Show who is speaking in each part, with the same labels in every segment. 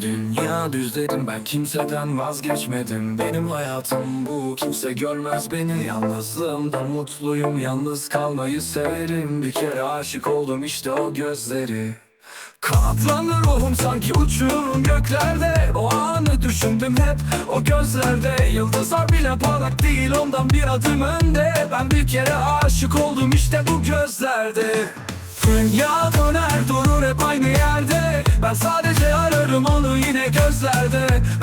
Speaker 1: Dünya düz dedim ben kimseden vazgeçmedim. Benim hayatım bu kimse görmez beni. Yalnızlığımda mutluyum yalnız kalmayı severim. Bir kere aşık oldum işte o gözleri. Kanatlanır ruhum sanki uçuyorum göklerde. O anı düşündüm hep o gözlerde. Yıldızlar bile parlak değil ondan bir adım önde. Ben bir kere aşık oldum işte bu gözlerde. Dünya döner durur hep aynı yerde. Ben sadece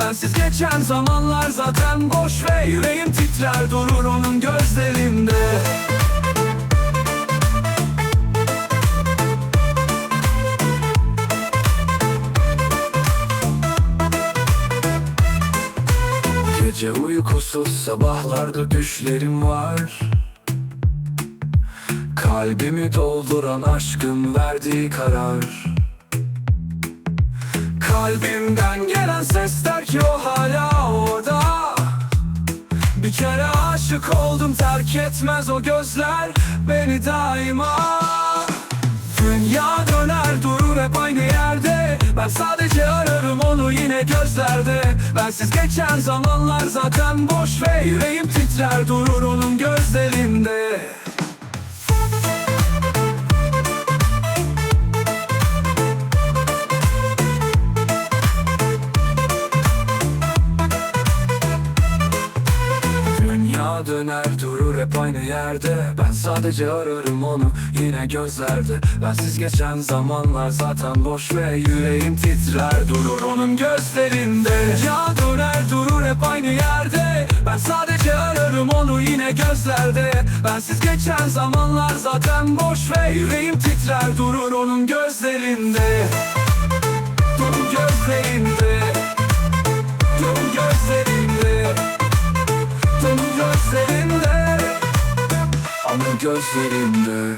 Speaker 1: Bensiz geçen zamanlar zaten boş ve Yüreğim titrer durur onun gözlerinde. Gece uykusuz sabahlarda düşlerim var. Kalbimi dolduran aşkın verdiği karar. Kalbimden gelen ses der ki o hala orada. Bir kere aşık oldum terk etmez o gözler beni daima. Dünya döner durur hep aynı yerde. Ben sadece ararım onu yine gözlerde. Bensiz geçen zamanlar zaten boş ve Yüreğim titrer. Durur onun gözlerinde Dünya döner durur hep aynı yerde. Ben sadece ararım onu yine gözlerde. Bensiz geçen zamanlar zaten boş ve Yüreğim titrer. Durur onun gözlerinde. Dünya döner durur hep aynı yerde. Ben sadece ararım onu yine gözlerde. Bensiz geçen zamanlar zaten boş ve Yüreğim titrer. Durur onun gözlerinde gözlerinde